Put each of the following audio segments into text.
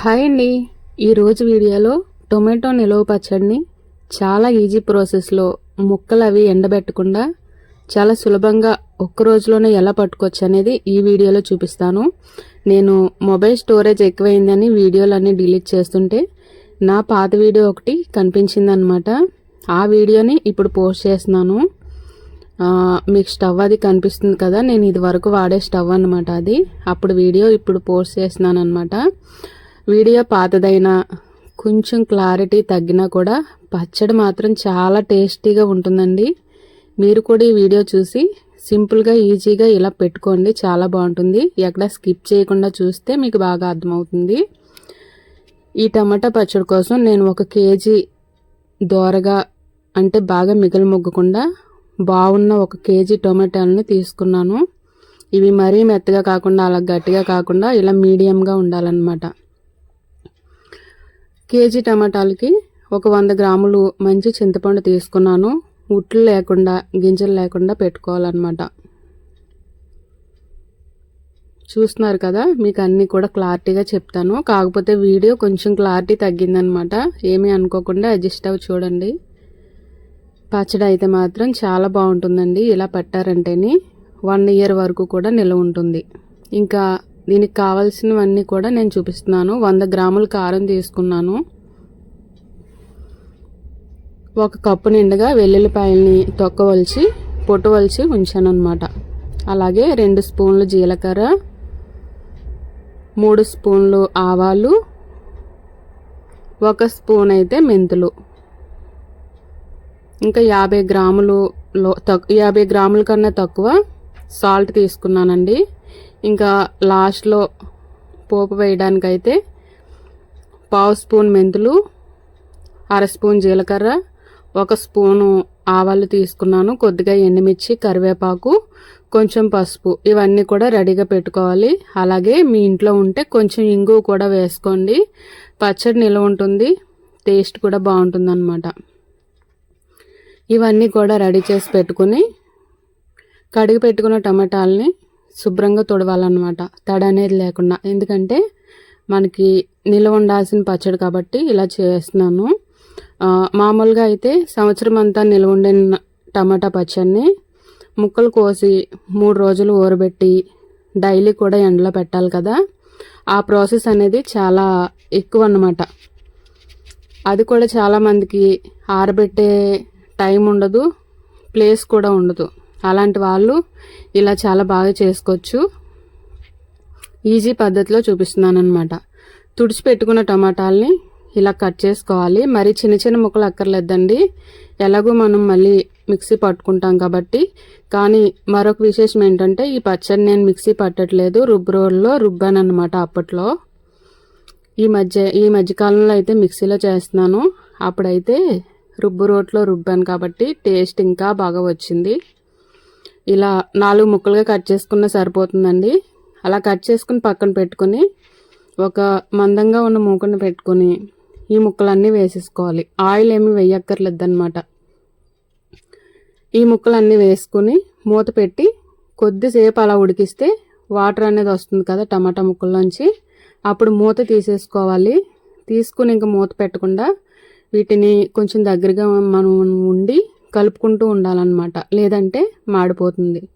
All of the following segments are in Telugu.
హాయ్ అండి. ఈరోజు వీడియోలో టొమాటో నిలువ పచ్చడిని చాలా ఈజీ ప్రాసెస్లో ముక్కలు అవి ఎండబెట్టకుండా చాలా సులభంగా ఒక్క రోజులోనే ఎలా పట్టుకోవచ్చు అనేది ఈ వీడియోలో చూపిస్తాను. నేను మొబైల్ స్టోరేజ్ ఎక్కువైందని వీడియోలన్నీ డిలీట్ చేస్తుంటే నా పాత వీడియో ఒకటి కనిపించిందనమాట ఆ వీడియోని ఇప్పుడు పోస్ట్ చేస్తున్నాను. మీకు స్టవ్ అది కనిపిస్తుంది కదా నేను ఇది వరకు వాడే స్టవ్ అనమాట అది. అప్పుడు వీడియో ఇప్పుడు పోస్ట్ చేస్తున్నాను అనమాట వీడియో పాతదైనా కొంచెం క్లారిటీ తగ్గినా కూడా పచ్చడి మాత్రం చాలా టేస్టీగా ఉంటుందండి. మీరు కూడా ఈ వీడియో చూసి సింపుల్గా ఈజీగా ఇలా పెట్టుకోండి. చాలా బాగుంటుంది. ఎక్కడ స్కిప్ చేయకుండా చూస్తే మీకు బాగా అర్థమవుతుంది. ఈ టమాటా పచ్చడి కోసం నేను ఒక కేజీ దోరగా అంటే బాగా మిగిలి మొగ్గకుండా బాగున్న ఒక కేజీ టొమాటోలని తీసుకున్నాను. ఇవి మరీ మెత్తగా కాకుండా అలా గట్టిగా కాకుండా ఇలా మీడియంగా ఉండాలన్నమాట. కేజీ టమాటాలకి ఒక వంద గ్రాములు మంచి చింతపండు తీసుకున్నాను. ఉట్లు లేకుండా గింజలు లేకుండా పెట్టుకోవాలన్నమాట. చూస్తున్నారు కదా మీకు అన్నీ కూడా క్లారిటీగా చెప్తాను. కాకపోతే వీడియో కొంచెం క్లారిటీ తగ్గిందనమాట ఏమీ అనుకోకుండా అడ్జస్ట్ అవి చూడండి. పచ్చడి అయితే మాత్రం చాలా బాగుంటుందండి. ఇలా పెట్టారంటేనే వన్ ఇయర్ వరకు కూడా నిల్వ ఉంటుంది. ఇంకా దీనికి కావాల్సినవన్నీ కూడా నేను చూపిస్తున్నాను. వంద గ్రాముల కారం తీసుకున్నాను. ఒక కప్పు నిండుగా వెల్లుల్లిపాయల్ని తొక్కవలిచి పొట్టువలిచి ఉంచాను అనమాట అలాగే రెండు స్పూన్లు జీలకర్ర మూడు స్పూన్లు ఆవాలు ఒక స్పూన్ అయితే మెంతులు. ఇంకా యాభై గ్రాములు లో తక్కు యాభై గ్రాముల కన్నా తక్కువ సాల్ట్ తీసుకున్నానండి. ఇంకా లాస్ట్లో పోపు వేయడానికైతే పావు స్పూన్ మెంతులు అర స్పూన్ జీలకర్ర ఒక స్పూను ఆవాలు తీసుకున్నాను కొద్దిగా ఎండుమిర్చి కరివేపాకు కొంచెం పసుపు. ఇవన్నీ కూడా రెడీగా పెట్టుకోవాలి. అలాగే మీ ఇంట్లో ఉంటే కొంచెం ఇంగు కూడా వేసుకోండి. పచ్చడి నిల్వ ఉంటుంది టేస్ట్ కూడా బాగుంటుంది ఇవన్నీ కూడా రెడీ చేసి పెట్టుకుని కడిగి పెట్టుకున్న టమాటాలని శుభ్రంగా తొడవాలన్నమాట. తడ అనేది లేకుండా. ఎందుకంటే మనకి నిల్వ ఉండాల్సిన పచ్చడి కాబట్టి ఇలా చేస్తున్నాను. మామూలుగా అయితే సంవత్సరం అంతా నిల్వ ఉండే టమాటా పచ్చడిని ముక్కలు కోసి మూడు రోజులు ఊరబెట్టి డైలీ కూడా ఎండలో పెట్టాలి కదా. ఆ ప్రాసెస్ అనేది చాలా ఎక్కువ అన్నమాట. అది కూడా చాలామందికి ఆరబెట్టే టైం ఉండదు ప్లేస్ కూడా ఉండదు. అలాంటి వాళ్ళు ఇలా చాలా బాగా చేసుకోవచ్చు. ఈజీ పద్ధతిలో చూపిస్తున్నాను అనమాట తుడిచిపెట్టుకున్న టమాటాలని ఇలా కట్ చేసుకోవాలి. మరి చిన్న చిన్న ముక్కలు అక్కర్లేదండి. ఎలాగో మనం మళ్ళీ మిక్సీ పట్టుకుంటాం కాబట్టి. కానీ మరొక విశేషం ఏంటంటే ఈ పచ్చడి నేను మిక్సీ పట్టట్లేదు. రుబ్బు రోడ్లో రుబ్బాను అనమాట అప్పట్లో. ఈ మధ్య ఈ మధ్యకాలంలో అయితే మిక్సీలో చేస్తున్నాను. అప్పుడైతే రుబ్బు రోట్లో రుబ్బాను కాబట్టి టేస్ట్ ఇంకా బాగా వచ్చింది. ఇలా నాలుగు ముక్కలుగా కట్ చేసుకున్న సరిపోతుందండి. అలా కట్ చేసుకుని పక్కన పెట్టుకొని ఒక మందంగా ఉన్న మూకను పెట్టుకొని ఈ ముక్కలన్నీ వేసేసుకోవాలి. ఆయిల్ ఏమి వేయక్కర్లేదన్నమాట. ఈ ముక్కలన్నీ వేసుకుని మూత పెట్టి కొద్దిసేపు అలా ఉడికిస్తే వాటర్ అనేది వస్తుంది కదా టమాటా ముక్కల్లోంచి. అప్పుడు మూత తీసేసుకోవాలి. తీసుకుని ఇంకా మూత పెట్టకుండా వీటిని కొంచెం దగ్గరగా మనం ఉండి కలుపుకుంటూ ఉండాలన్నమాట. లేదంటే మాడిపోతుంది.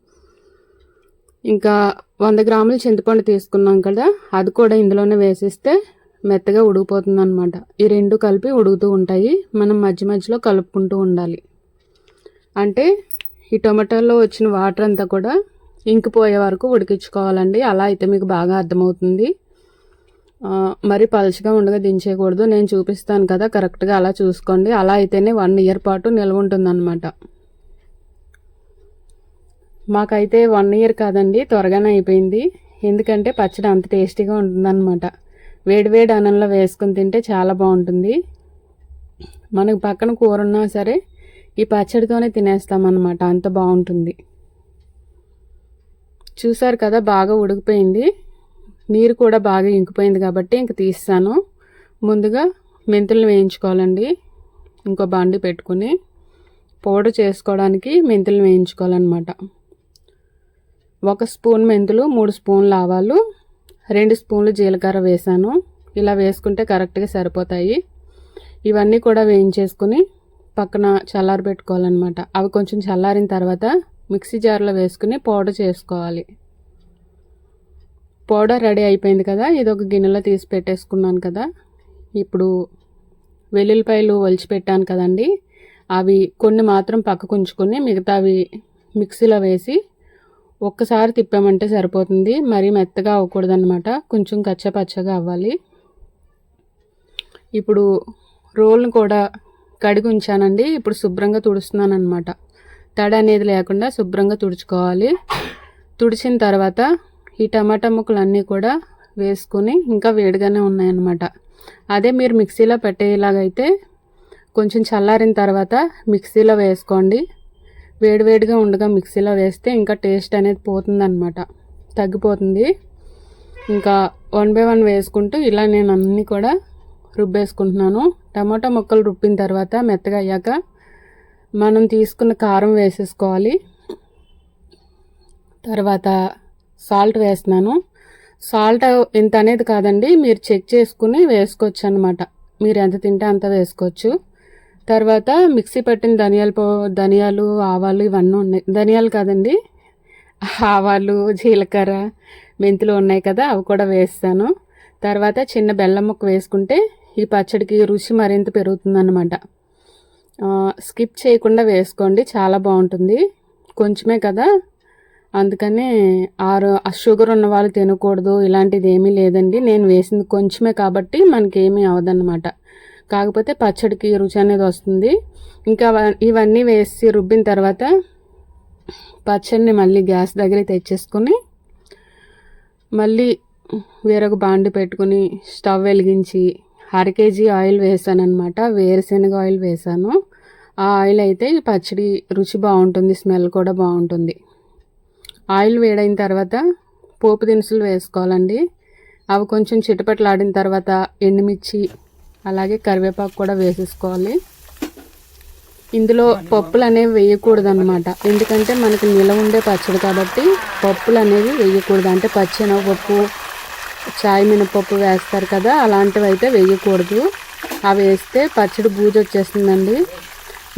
ఇంకా వంద గ్రాములు చింతపండు తీసుకున్నాం కదా అది కూడా ఇందులోనే వేసేస్తే మెత్తగా ఉడికిపోతుంది అనమాట ఈ రెండు కలిపి ఉడుకుతూ ఉంటాయి. మనం మధ్య మధ్యలో కలుపుకుంటూ ఉండాలి. అంటే ఈ టొమాటోలో వచ్చిన వాటర్ అంతా కూడా ఇంకిపోయే వరకు ఉడికించుకోవాలండి. అలా అయితే మీకు బాగా అర్థమవుతుంది. మరి పలుచగా ఉండగా దించేయకూడదు. నేను చూపిస్తాను కదా కరెక్ట్గా అలా చూసుకోండి. అలా అయితేనే వన్ ఇయర్ పాటు నిల్వ ఉంటుందన్నమాట. మాకైతే వన్ ఇయర్ కాదండి త్వరగానే అయిపోయింది. ఎందుకంటే పచ్చడి అంత టేస్టీగా ఉంటుందన్నమాట. వేడివేడి అన్నంలో వేసుకుని తింటే చాలా బాగుంటుంది. మనకు పక్కన కూర ఉన్నా సరే ఈ పచ్చడితోనే తినేస్తామన్నమాట అంత బాగుంటుంది. చూసారు కదా బాగా ఉడికిపోయింది. నీరు కూడా బాగా ఇంకిపోయింది కాబట్టి ఇంక తీస్తాను. ముందుగా మెంతులను వేయించుకోవాలండి. ఇంకో బాండి పెట్టుకుని పౌడర్ చేసుకోవడానికి మెంతులు వేయించుకోవాలన్నమాట. ఒక స్పూన్ మెంతులు మూడు స్పూన్లు ఆవాలు రెండు స్పూన్లు జీలకర్ర వేసాను. ఇలా వేసుకుంటే కరెక్ట్గా సరిపోతాయి. ఇవన్నీ కూడా వేయించేసుకుని పక్కన చల్లారి పెట్టుకోవాలన్నమాట అవి కొంచెం చల్లారిన తర్వాత మిక్సీ జార్లో వేసుకుని పౌడర్ చేసుకోవాలి. పౌడర్ రెడీ అయిపోయింది కదా ఇది ఒక గిన్నెలో తీసి పెట్టేసుకున్నాను కదా. ఇప్పుడు వెల్లుల్లిపాయలు ఒలిచి పెట్టాను కదండి. అవి కొన్ని మాత్రం పక్కకు ఉంచుకొని మిగతావి మిక్సీలో వేసి ఒక్కసారి తిప్పామంటే సరిపోతుంది. మరీ మెత్తగా అవ్వకూడదన్నమాట. కొంచెం కచ్చపచ్చగా అవ్వాలి. ఇప్పుడు రోల్ని కూడా కడిగి ఉంచానండి. ఇప్పుడు శుభ్రంగా తుడుస్తున్నాను అనమాట తడి అనేది లేకుండా శుభ్రంగా తుడుచుకోవాలి. తుడిచిన తర్వాత ఈ టమాటా ముక్కలన్నీ కూడా వేసుకొని ఇంకా వేడిగానే ఉన్నాయన్నమాట. అదే మీరు మిక్సీలో పెట్టేలాగైతే కొంచెం చల్లారిన తర్వాత మిక్సీలో వేసుకోండి. వేడివేడిగా ఉండగా మిక్సీలో వేస్తే ఇంకా టేస్ట్ అనేది పోతుందన్నమాట. తగ్గిపోతుంది. ఇంకా వన్ బై వన్ వేసుకుంటూ ఇలా నేను అన్నీ కూడా రుబ్బేసుకుంటున్నాను. టమాటా ముక్కలు రుబ్బిన తర్వాత మెత్తగా అయ్యాక మనం తీసుకున్న కారం వేసేసుకోవాలి. తర్వాత సాల్ట్ వేస్తున్నాను. సాల్ట్ ఎంత అనేది కాదండి మీరు చెక్ చేసుకుని వేసుకోవచ్చు అనమాట మీరు ఎంత తింటే అంత వేసుకోవచ్చు. తర్వాత మిక్సీ పట్టిన ధనియాలు పో ధనియాలు ఆవాలు ఇవన్నీ ఉన్నాయి. ధనియాలు కాదండి ఆవాలు జీలకర్ర మెంతులు ఉన్నాయి కదా అవి కూడా వేస్తాను. తర్వాత చిన్న బెల్లం ముక్క వేసుకుంటే ఈ పచ్చడికి రుచి మరింత పెరుగుతుందన్నమాట. స్కిప్ చేయకుండా వేసుకోండి చాలా బాగుంటుంది. కొంచెమే కదా అందుకనే ఆరు షుగర్ ఉన్న వాళ్ళు తినకూడదు ఇలాంటిది ఏమీ లేదండి. నేను వేసింది కొంచెమే కాబట్టి మనకేమీ అవదన్నమాట. కాకపోతే పచ్చడికి రుచి అనేది వస్తుంది. ఇంకా ఇవన్నీ వేసి రుబ్బిన తర్వాత పచ్చడిని మళ్ళీ గ్యాస్ దగ్గర తెచ్చేసుకొని మళ్ళీ వేరొక బాండి పెట్టుకుని స్టవ్ వెలిగించి అర కేజీ ఆయిల్ వేసాను అనమాట వేరుశనగ ఆయిల్ వేసాను. ఆ ఆయిల్ అయితే ఈ పచ్చడి రుచి బాగుంటుంది స్మెల్ కూడా బాగుంటుంది. ఆయిల్ వేడైన తర్వాత పోపు దినుసులు వేసుకోవాలండి. అవి కొంచెం చిటపట్లాడిన తర్వాత ఎండుమిర్చి అలాగే కరివేపాకు కూడా వేసేసుకోవాలి. ఇందులో పప్పులు అనేవి వేయకూడదు అనమాట ఎందుకంటే మనకి నిల ఉండే పచ్చడి కాబట్టి పప్పులు అనేవి వేయకూడదు. అంటే పప్పు చాయ్ మినపప్పు వేస్తారు కదా అలాంటివి అయితే వేయకూడదు. అవి వేస్తే పచ్చడి బూజు వచ్చేస్తుందండి.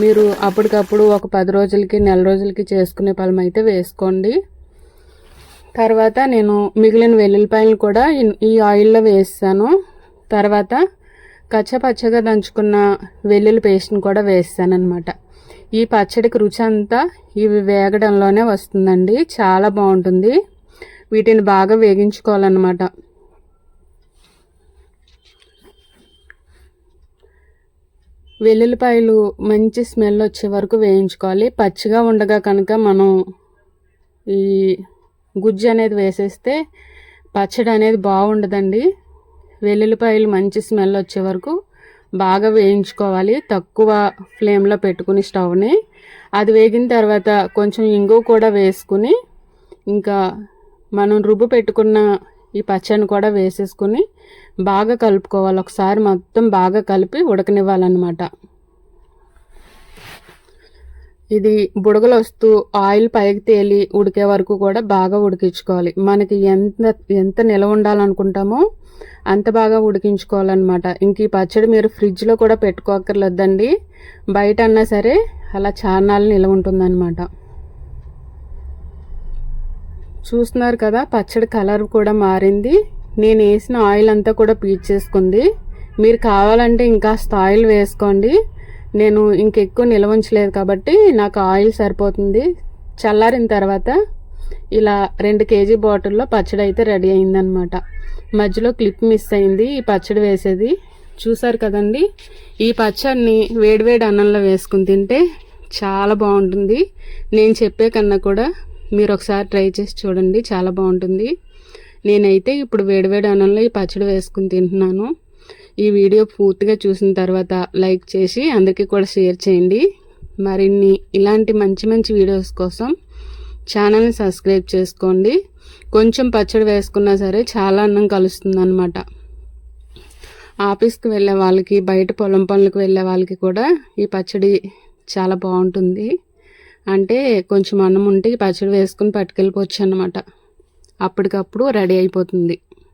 మీరు అప్పటికప్పుడు ఒక పది రోజులకి నెల రోజులకి చేసుకునే పలం అయితే వేసుకోండి. తర్వాత నేను మిగిలిన వెల్లుల్లిపాయలు కూడా ఈ ఆయిల్లో వేస్తాను. తర్వాత కచ్చపచ్చగా దంచుకున్న వెల్లుల్లి పేస్ట్ని కూడా వేస్తాను అనమాట ఈ పచ్చడికి రుచి అంతా ఇవి వేగడంలోనే వస్తుందండి. చాలా బాగుంటుంది. వీటిని బాగా వేగించుకోవాలన్నమాట. వెల్లుల్లిపాయలు మంచి స్మెల్ వచ్చే వరకు వేయించుకోవాలి. పచ్చిగా ఉండగా కనుక మనం ఈ గుజ్జు అనేది వేసేస్తే పచ్చడి అనేది బాగుండదండి. వెల్లుల్లిపాయలు మంచి స్మెల్ వచ్చే వరకు బాగా వేయించుకోవాలి. తక్కువ ఫ్లేమ్లో పెట్టుకుని స్టవ్ని అది వేగిన తర్వాత కొంచెం ఇంగు కూడా వేసుకుని ఇంకా మనం రుబ్బు పెట్టుకున్న ఈ పచ్చడిని కూడా వేసేసుకుని బాగా కలుపుకోవాలి. ఒకసారి మొత్తం బాగా కలిపి ఉడకనివ్వాలన్నమాట. ఇది బుడగలు వస్తూ ఆయిల్ పైకి తేలి ఉడికే వరకు కూడా బాగా ఉడికించుకోవాలి. మనకి ఎంత ఎంత నిలవ ఉండాలనుకుంటామో అంత బాగా ఉడికించుకోవాలన్నమాట. ఇంక ఈ పచ్చడి మీరు ఫ్రిడ్జ్లో కూడా పెట్టుకోకర్లేదండి బయట అన్నా సరే అలా చార్నాలు నిలవ ఉంటుందన్నమాట. చూస్తున్నారు కదా పచ్చడి కలర్ కూడా మారింది. నేను వేసిన ఆయిల్ అంతా కూడా పీచ్ చేసుకుంది. మీరు కావాలంటే ఇంకా ఆయిల్ వేసుకోండి. నేను ఇంకెక్కువ నిల్వ ఉంచలేదు కాబట్టి నాకు ఆయిల్ సరిపోతుంది. చల్లారిన తర్వాత ఇలా రెండు కేజీ బాటిల్లో పచ్చడి అయితే రెడీ అయిందనమాట మధ్యలో క్లిప్ మిస్ అయింది ఈ పచ్చడి వేసేది. చూసారు కదండి? ఈ పచ్చడిని వేడివేడి అన్నంలో వేసుకుని తింటే చాలా బాగుంటుంది. నేను చెప్పే కన్నా కూడా మీరు ఒకసారి ట్రై చేసి చూడండి చాలా బాగుంటుంది. నేనైతే ఇప్పుడు వేడివేడి అన్నంలో ఈ పచ్చడి వేసుకుని తింటున్నాను. ఈ వీడియో పూర్తిగా చూసిన తర్వాత లైక్ చేసి అందరికీ కూడా షేర్ చేయండి. మరిన్ని ఇలాంటి మంచి మంచి వీడియోస్ కోసం ఛానల్ని సబ్స్క్రైబ్ చేసుకోండి. కొంచెం పచ్చడి వేసుకున్నా సరే చాలా అన్నం కలుస్తుంది అనమాట ఆఫీస్కి వెళ్ళే వాళ్ళకి బయట పొలం పనులకు వెళ్ళే వాళ్ళకి కూడా ఈ పచ్చడి చాలా బాగుంటుంది. అంటే కొంచెం అన్నం ఉంటే ఈ పచ్చడి వేసుకుని పట్టుకెళ్ళిపోవచ్చు అనమాట అప్పటికప్పుడు రెడీ అయిపోతుంది.